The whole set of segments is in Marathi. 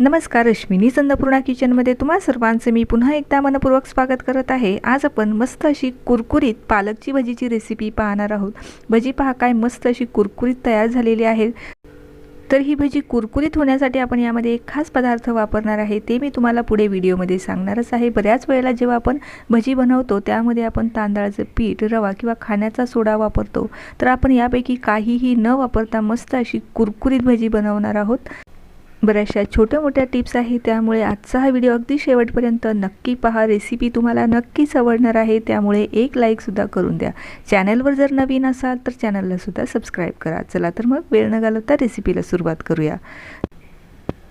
नमस्कार रश्मिनी चंद्रपूर्णा किचनमध्ये तुम्हा सर्वांचे मी पुन्हा एकदा मनपूर्वक स्वागत करत आहे. आज आपण मस्त अशी कुरकुरीत पालकची भजीची रेसिपी पाहणार आहोत. भजी पहा काय मस्त अशी कुरकुरीत तयार झालेली आहे. तर ही भजी कुरकुरीत होण्यासाठी आपण यामध्ये एक खास पदार्थ वापरणार आहे. ते मी तुम्हाला पुढे व्हिडिओमध्ये सांगणारच आहे. बऱ्याच वेळेला जेव्हा आपण भजी बनवतो त्यामध्ये आपण तांदळाचं पीठ रवा किंवा खाण्याचा सोडा वापरतो. तर आपण यापैकी काहीही न वापरता मस्त अशी कुरकुरीत भजी बनवणार आहोत. बऱ्याचशा छोट्या मोठ्या टिप्स आहे त्यामुळे आजचा हा व्हिडिओ अगदी शेवटपर्यंत नक्की पहा. रेसिपी तुम्हाला नक्कीच आवडणार आहे. त्यामुळे एक लाईकसुद्धा करून द्या. चॅनलवर जर नवीन असाल तर चॅनललासुद्धा सबस्क्राईब करा. चला तर मग वेळ न घालवता रेसिपीला सुरुवात करूया.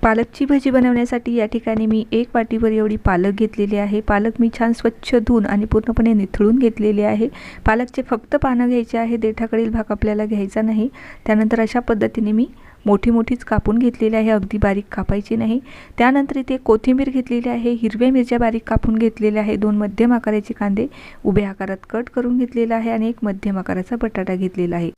पालकची भजी बनवण्यासाठी या ठिकाणी मी एक वाटीवर एवढी पालक घेतलेली आहे. पालक मी छान स्वच्छ धुवून आणि पूर्णपणे निथळून घेतलेली आहे. पालकचे फक्त पानं घ्यायचे आहे देठाकडील भाग आपल्याला घ्यायचा नाही. त्यानंतर अशा पद्धतीने मी मोठी मोठीच कापून घेतलेली आहे अगदी बारीक कापायची नाही. त्यानंतर इथे कोथिंबीर घेतलेली आहे हिरव्या मिरच्या बारीक कापून घेतलेल्या आहे दोन मध्यम आकाराचे कांदे उभ्या आकारात कट करून घेतलेला आहे आणि एक मध्यम आकाराचा बटाटा घेतलेला आहे.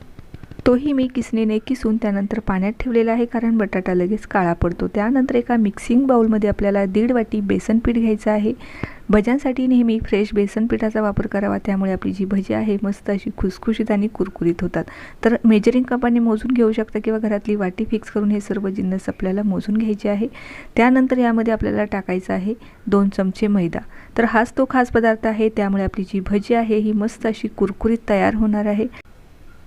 तोही मी किसणीने किसून त्यानंतर पाण्यात ठेवलेला आहे कारण बटाटा लगेच काळा पडतो. त्यानंतर एका मिक्सिंग बाऊलमध्ये आपल्याला दीड वाटी बेसन पीठ घ्यायचं आहे. भज्यांसाठी नेहमी फ्रेश बेसन पिठाचा वापर करावा त्यामुळे आपली जी भजी आहे मस्त अशी खुसखुशीत आणि कुरकुरीत होतात. तर मेजरिंग कपाने मोजून घेऊ शकता किंवा घरातली वाटी फिक्स करून हे सर्व जिन्नस आपल्याला मोजून घ्यायचे आहे. त्यानंतर यामध्ये आपल्याला टाकायचं आहे दोन चमचे मैदा. तर हाच तो खास पदार्थ आहे त्यामुळे आपली जी भजी आहे ही मस्त अशी कुरकुरीत तयार होणार आहे.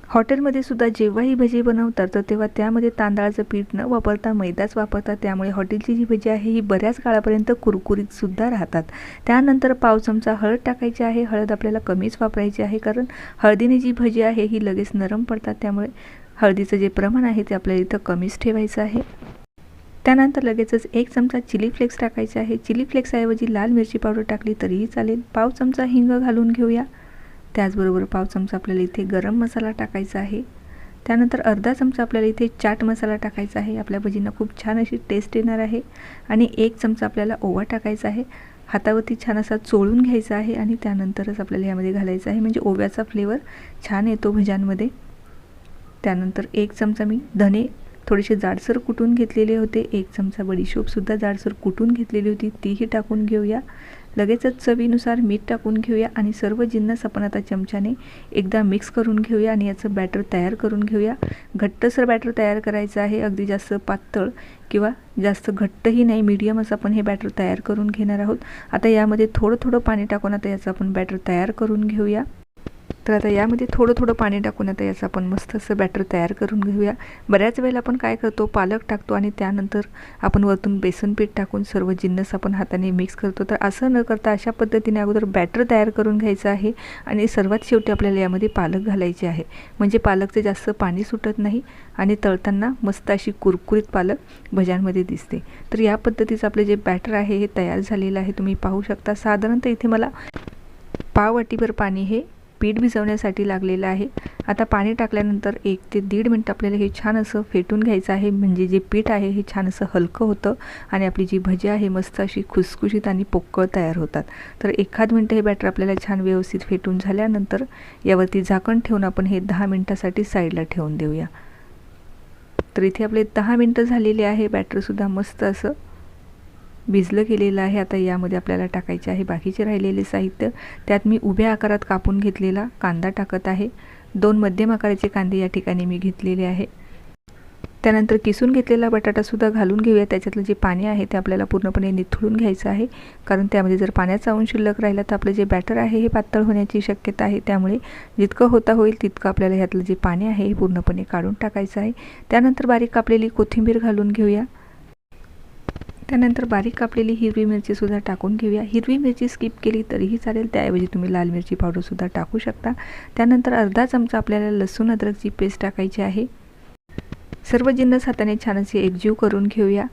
हॉटेलमध्ये सुद्धा जेव्हाही भजी बनवतात तर तेव्हा त्यामध्ये तांदळाचं पीठ न वापरता मैदाच वापरतात. त्यामुळे हॉटेलची जी भजी आहे ही बऱ्याच काळापर्यंत कुरकुरीतसुद्धा राहतात. त्यानंतर पाव चमचा हळद टाकायची आहे. हळद आपल्याला कमीच वापरायची आहे कारण हळदीने जी भजी आहे ही लगेच नरम पडतात. त्यामुळे हळदीचं जे प्रमाण आहे ते आपल्याला इथं कमीच ठेवायचं आहे. त्यानंतर लगेचच एक चमचा चिली फ्लेक्स टाकायचे आहे. चिली फ्लेक्सऐवजी लाल मिरची पावडर टाकली तरीही चालेल. पाव चमचा हिंग घालून घेऊया. त्याचबरोबर पाव चमचा आपल्याला इथे गरम मसाला टाकायचा आहे. त्यानंतर अर्धा चमचा आपल्याला इथे चाट मसाला टाकायचा आहे. आपल्या भजींना खूप छान अशी टेस्ट येणार आहे. आणि एक चमचा आपल्याला ओवा टाकायचा आहे. हातावरती छान असा चोळून घ्यायचा आहे आणि त्यानंतरच आपल्याला यामध्ये घालायचं आहे. म्हणजे ओव्याचा फ्लेवर छान येतो भज्यांमध्ये. त्यानंतर एक चमचा मी धने थोडेसे जाडसर कुटून घेतलेले होते. एक चमचा बडीशोपसुद्धा जाडसर कुटून घेतलेली होती. तीही टाकून घेऊया. लगेचच चवीनुसार मीठ टाकून घेऊया आणि सर्व जिन्नस आपण आता चमच्याने एकदा मिक्स करून घेऊया आणि याचं बॅटर तयार करून घेऊया. घट्टसर बॅटर तयार करायचं आहे अगदी जास्त पातळ किंवा जास्त घट्टही नाही मीडियम असं आपण हे बॅटर तयार करून घेणार आहोत. आता यामध्ये थोडं थोडं पाणी टाकून आता याचं आपण बॅटर तयार करून घेऊया. तर आता यामध्ये थोडं थोडं पाणी टाकून आता याचं आपण मस्त असं बॅटर तयार करून घेऊया. बऱ्याच वेळेला आपण काय करतो पालक टाकतो आणि त्यानंतर आपण वरतून बेसन पीठ टाकून सर्व जिन्नस आपण हाताने मिक्स करतो. तर असं न करता अशा पद्धतीने अगोदर बॅटर तयार करून घ्यायचं आहे आणि सर्वात शेवटी आपल्याला यामध्ये पालक घालायचे आहे. म्हणजे पालकचं जास्त पाणी सुटत नाही आणि तळताना मस्त अशी कुरकुरीत पालक भज्यांमध्ये दिसते. तर या पद्धतीचं आपलं जे बॅटर आहे हे तयार झालेलं आहे. तुम्ही पाहू शकता. साधारणतः इथे मला पाव वाटीभर पाणी हे पीठ भिजवण्यासाठी लागलेलं आहे. आता पाणी टाकल्यानंतर एक ते दीड मिनटं आपल्याला हे छान असं फेटून घ्यायचं आहे. म्हणजे जे पीठ आहे हे छान असं हलकं होतं आणि आपली जी भजी आहे मस्त अशी खुसखुशीत आणि पोक्कळ तयार होतात. तर एखाद मिनटं हे बॅटर आपल्याला छान व्यवस्थित फेटून झाल्यानंतर यावरती झाकण ठेवून आपण हे दहा मिनटासाठी साईडला ठेवून देऊया. तर इथे आपले दहा मिनटं झालेले आहे. बॅटरसुद्धा मस्त असं भिजलं गेलेलं आहे. आता यामध्ये आपल्याला टाकायचे आहे बाकीचे राहिलेले साहित्य. त्यात मी उभ्या आकारात कापून घेतलेला कांदा टाकत आहे. दोन मध्यम आकाराचे कांदे या ठिकाणी मी घेतलेले आहे. त्यानंतर किसून घेतलेला बटाटासुद्धा घालून घेऊया. त्याच्यातलं जे पाणी आहे ते आपल्याला पूर्णपणे निथळून घ्यायचं आहे. कारण त्यामध्ये जर पाण्याचा अंश शिल्लक राहिला तर आपलं जे बॅटर आहे हे पातळ होण्याची शक्यता आहे. त्यामुळे जितकं होता होईल तितकं आपल्याला ह्यातलं जे पाणी आहे हे पूर्णपणे काढून टाकायचं आहे. त्यानंतर बारीक कापलेली कोथिंबीर घालून घेऊया. त्यानंतर बारीक कापलेली हिरवी मिरचीसुद्धा टाकून घेऊया. हिरवी मिरची स्किप केली तरीही चालेल. त्याऐवजी तुम्ही लाल मिरची पावडरसुद्धा टाकू शकता. त्यानंतर अर्धा चमचा आपल्याला लसूण अद्रकची पेस्ट टाकायची आहे. सर्व जिन्नस हाताने छान असे एकजीव करून घेऊया.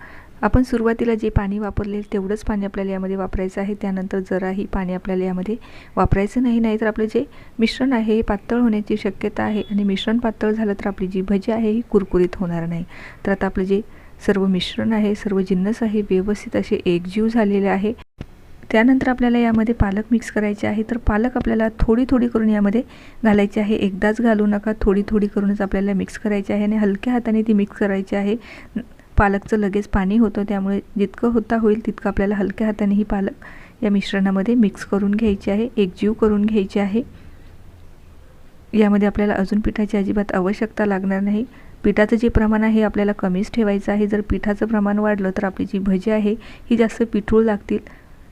आपण सुरुवातीला जे पाणी वापरले तेवढंच पाणी आपल्याला यामध्ये वापरायचं आहे. त्यानंतर जराही पाणी आपल्याला यामध्ये वापरायचं नाही. नाही तर आपलं जे मिश्रण आहे हे पातळ होण्याची शक्यता आहे. आणि मिश्रण पातळ झालं तर आपली जी भजी आहे ही कुरकुरीत होणार नाही. तर आता आपलं जे सर्व मिश्रण आहे सर्व जिन्नस आहे व्यवस्थित असे एकजीव झालेले आहे. त्यानंतर आपल्याला यामध्ये पालक मिक्स करायचे आहे. तर पालक आपल्याला थोडी थोडी करून यामध्ये घालायची आहे. एकदाच घालू नका. थोडी थोडी करूनच आपल्याला मिक्स करायची आहे आणि हलक्या हाताने ती मिक्स करायची आहे. पालकचं लगेच पाणी होतं. त्यामुळे जितकं होता होईल तितकं आपल्याला हलक्या हाताने ही पालक या मिश्रणामध्ये मिक्स करून घ्यायची आहे. एकजीव करून घ्यायची आहे. यामध्ये आपल्याला अजून पिठाची अजिबात आवश्यकता लागणार नाही. पिठाचं जे प्रमाण आहे आपल्याला कमीच ठेवायचं आहे. जर पिठाचं प्रमाण वाढलं तर आपली जी भजी आहे ही जास्त पिठूळ लागतील.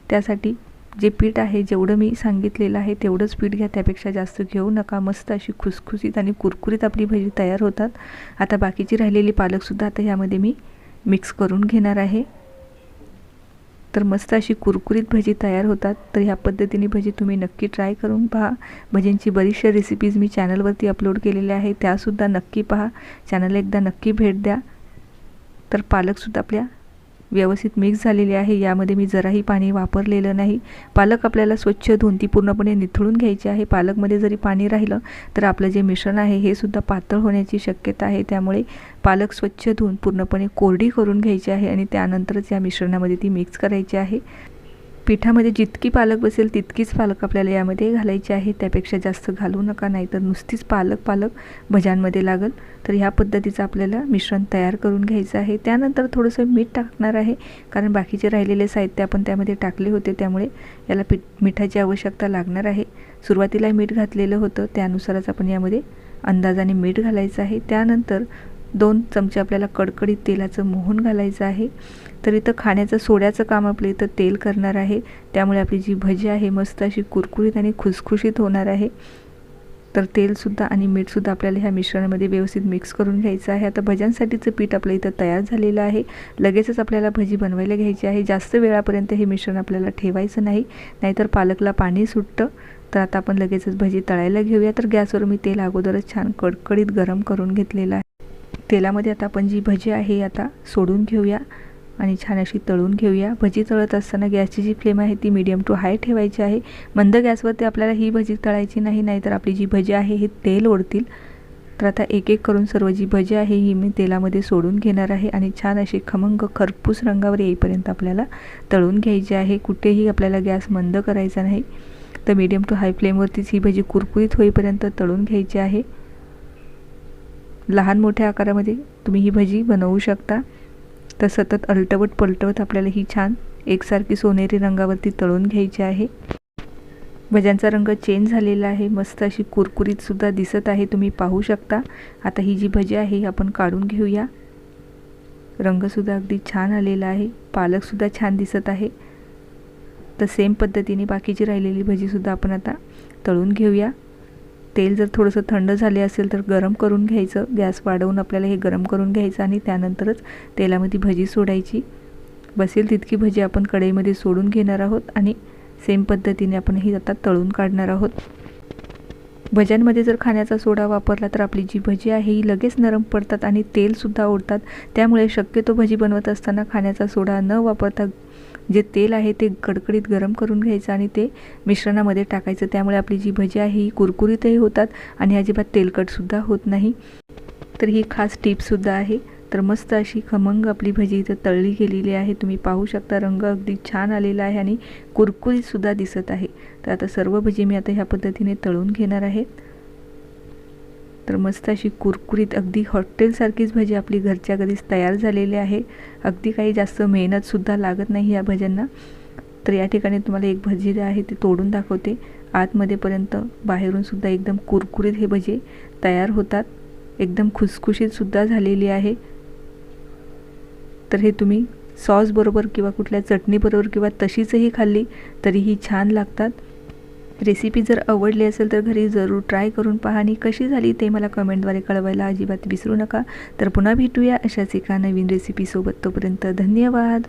त्यासाठी जे पीठ आहे जेवढं मी सांगितलेलं आहे तेवढंच पीठ घ्या. त्यापेक्षा जास्त घेऊ नका. मस्त अशी खुसखुशीत आणि कुरकुरीत आपली भजी तयार होतात. आता बाकीची राहिलेली पालकसुद्धा आता ह्यामध्ये मी मिक्स करून घेणार आहे. तर मस्त अशी कुरकुरीत भजी तयार होतात. तर ह्या पद्धतीने भजी तुम्ही नक्की ट्राय करून पहा. भजींची बरीचशा रेसिपीज मी चॅनलवरती अपलोड केलेल्या आहे त्यासुद्धा नक्की पहा. चॅनलला एकदा नक्की भेट द्या. तर पालकसुद्धा आपल्या व्यवस्थित मिक्स झालेली आहे. यामध्ये मी जराही पाणी वापरलेलं नाही. पालक आपल्याला स्वच्छ धुवून ती पूर्णपणे निथळून घ्यायची आहे. पालकमध्ये जरी पाणी राहिलं तर आपलं जे मिश्रण आहे हे सुद्धा पातळ होण्याची शक्यता आहे. त्यामुळे पालक स्वच्छ धुवून पूर्णपणे कोरडी करून घ्यायची आहे आणि त्यानंतरच या मिश्रणामध्ये ती मिक्स करायची आहे. पिठामध्ये जितकी पालक बसेल तितकीच पालक आपल्याला यामध्ये घालायची आहे. त्यापेक्षा जास्त घालू नका नाहीतर नुसतीच पालक पालक भज्यांमध्ये लागल. तर ह्या पद्धतीचं आपल्याला मिश्रण तयार करून घ्यायचं आहे. त्यानंतर थोडंसं मीठ टाकणार आहे कारण बाकीचे राहिलेले साहित्य आपण त्यामध्ये टाकले होते त्यामुळे याला पीठ मिठाची आवश्यकता लागणार आहे. सुरुवातीला मीठ घातलेलं होतं त्यानुसारच आपण यामध्ये अंदाजाने मीठ घालायचं आहे. त्यानंतर दोन चमचे आपल्याला कडकडीत तेलाचं मोहन घालायचं आहे. तर इथं खाण्याचं सोड्याचं काम आपलं इथं तेल करणार आहे. त्यामुळे आपली जी भजी आहे मस्त अशी कुरकुरीत आणि खुसखुशीत होणार आहे. तर तेलसुद्धा आणि मीठसुद्धा आपल्याला ह्या मिश्रणामध्ये व्यवस्थित मिक्स करून घ्यायचं आहे. आता भज्यांसाठीचं पीठ आपलं इथं तयार झालेलं आहे. लगेचच आपल्याला भजी बनवायला घ्यायची आहे. जास्त वेळापर्यंत हे मिश्रण आपल्याला ठेवायचं नाही. नाहीतर पालकला पाणी सुटतं. तर आता आपण लगेचच भजी तळायला घेऊया. तर गॅसवर मी तेल अगोदरच छान कडकडीत गरम करून घेतलेलं आहे. तेलामध्ये आता आपण जी भजी आहे आता सोडून घेऊया आणि छान अशी तळून घेऊया. भजी तळत असताना गॅसची जी फ्लेम आहे ती मीडियम टू हाय ठेवायची आहे. मंद गॅसवरती आपल्याला ही भजी तळायची नाही नाहीतर आपली जी भजी आहे हे तेल ओढतील. तर आता एक एक करून सर्व जी भजी आहे ही मी तेलामध्ये सोडून घेणार आहे आणि छान अशी खमंग खरपूस रंगावर येईपर्यंत आपल्याला तळून घ्यायची आहे. कुठेही आपल्याला गॅस मंद करायचा नाही. तर मीडियम टू हाय फ्लेमवरतीच ही भजी कुरकुरीत होईपर्यंत तळून घ्यायची आहे. लहान मोठ्या आकारामध्ये तुम्ही ही भजी बनवू शकता. तर सतत अलटवट पलटवत आपल्याला ही छान एकसारखी सोनेरी रंगावरती तळून घ्यायची आहे. भज्यांचा रंग चेंज झालेला आहे. मस्त अशी कुरकुरीतसुद्धा दिसत आहे. तुम्ही पाहू शकता. आता ही जी भजी आहे ही आपण काढून घेऊया. रंगसुद्धा अगदी छान आलेला आहे. पालकसुद्धा छान दिसत आहे. तर सेम पद्धतीने बाकीची राहिलेली भजीसुद्धा आपण आता तळून घेऊया. तेल जर थोडंसं थंड झाले असेल तर गरम करून घ्यायचं. गॅस वाढवून आपल्याला हे गरम करून घ्यायचं आणि त्यानंतरच तेलामध्ये भजी सोडायची. बसेल तितकी भजी आपण कढईमध्ये सोडून घेणार आहोत आणि सेम पद्धतीने आपण ही आता तळून काढणार आहोत. भज्यांमध्ये जर खाण्याचा सोडा वापरला तर आपली जी भजी आहे ही लगेच नरम पडतात आणि तेलसुद्धा ओढतात. त्यामुळे शक्यतो भजी बनवत असताना खाण्याचा सोडा न वापरता जे तेल आहे ते कडकडीत गरम करून घ्यायचं आणि ते मिश्रणामध्ये टाकायचं. त्यामुळे आपली जी भजी आहे ही कुरकुरीतही होतात आणि अजिबात तेलकटसुद्धा होत नाही. तर ही खास टिपसुद्धा आहे. तर मस्त अशी खमंग आपली भजी इथं तळली गेलेली आहे. तुम्ही पाहू शकता रंग अगदी छान आलेला आहे आणि कुरकुरीतसुद्धा दिसत आहे. तर आता सर्व भजी मी आता ह्या पद्धतीने तळून घेणार आहे. तर मस्त अशी कुरकुरीत अगदी हॉटेलसारखीच भजी आपली घरच्या घरीच तयार झालेली आहे. अगदी काही जास्त मेहनतसुद्धा लागत नाही या भज्यांना. तर या ठिकाणी तुम्हाला एक भजी आहे ती तोडून दाखवते. आतमध्येपर्यंत बाहेरूनसुद्धा एकदम कुरकुरीत हे भजी तयार होतात. एकदम खुसखुशीतसुद्धा झालेली आहे. तर हे तुम्ही सॉसबरोबर किंवा कुठल्या चटणीबरोबर किंवा तशीचही खाल्ली तरीही छान लागतात. रेसिपी जर आवडली असेल तर घरी जरूर ट्राय करून पहा. आणि कशी झाली ते मला कमेंटद्वारे कळवायला अजिबात विसरू नका. तर पुन्हा भेटूया अशाच एका नवीन रेसिपीसोबत तोपर्यंत धन्यवाद.